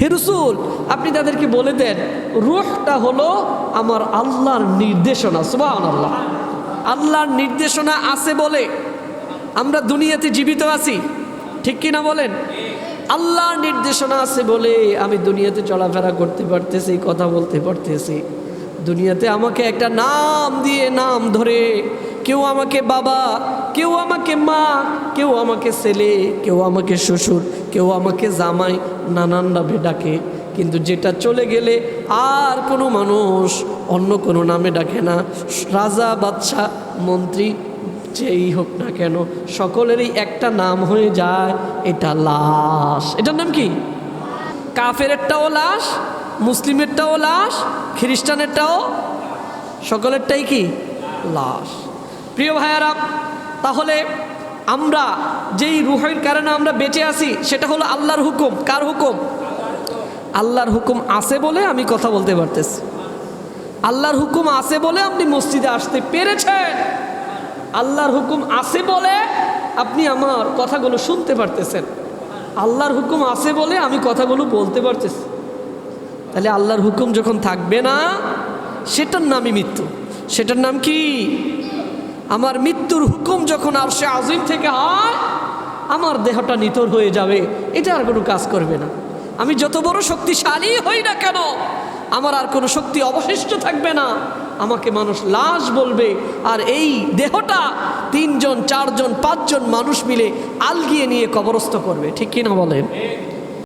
হে রসুল, আপনি তাদেরকে বলে দেন, রুহটা হলো আমার আল্লাহর নির্দেশনা সুবাহ আল্লাহ আল্লাহর নির্দেশনা আছে বলে আমরা দুনিয়াতে জীবিত আছি, ঠিক কি না বলেন? আল্লাহর নির্দেশনা আছে বলে আমি দুনিয়াতে চলাফেরা করতে পারতেছি, কথা বলতে পারতেছি। দুনিয়াতে আমাকে একটা নাম দিয়ে নাম ধরে, কেউ আমাকে বাবা কেউ আমাকে মা, কেউ আমাকে ছেলে, কেউ আমাকে শ্বশুর, কেউ আমাকে জামাই, নানান নামে ডাকে। কিন্তু যেটা চলে গেলে আর কোনো মানুষ অন্য কোনো নামে ডাকে না। রাজা, বাদশাহ, মন্ত্রী, যেই হোক না কেন, সকলেরই একটা নাম হয়ে যায়, এটা লাশ। এটার নাম কি? কাফেরেরটাও লাশ, মুসলিমেরটাও লাশ, খ্রিস্টানেরটাও, সকলেরটাই কি? লাশ। প্রিয় ভাইয়ারা তাহলে আমরা যেই রুহের কারণে আমরা বেঁচে আছি, সেটা হলো আল্লাহর হুকুম। কার হুকুম? আল্লাহর হুকুম আছে বলে আমি কথা বলতে পারতেছি। আল্লাহর হুকুম আছে বলে আপনি মসজিদে আসতে পেরেছেন। আল্লাহর হুকুম আছে বলে আপনি আমার কথাগুলো শুনতে পারতেছেন। আল্লাহর হুকুম আছে বলে আমি কথাগুলো বলতে পারতেছি। তাহলে আল্লাহর হুকুম যখন থাকবে না, সেটার নামই মৃত্যু। সেটার নাম কি? আমার মৃত্যুর হুকুম যখন আর সে আজিম থেকে হয় আমার দেহটা নিতর হয়ে যাবে। এটা আর কোনো কাজ করবে না। আমি যত বড় শক্তিশালী হই না কেন, আমার আর কোনো শক্তি অবশিষ্ট থাকবে না। আমাকে মানুষ লাশ বলবে, আর এই দেহটা তিনজন, চারজন, পাঁচজন মানুষ মিলে আলগিয়ে নিয়ে কবরস্থ করবে। ঠিক কিনা বলেন?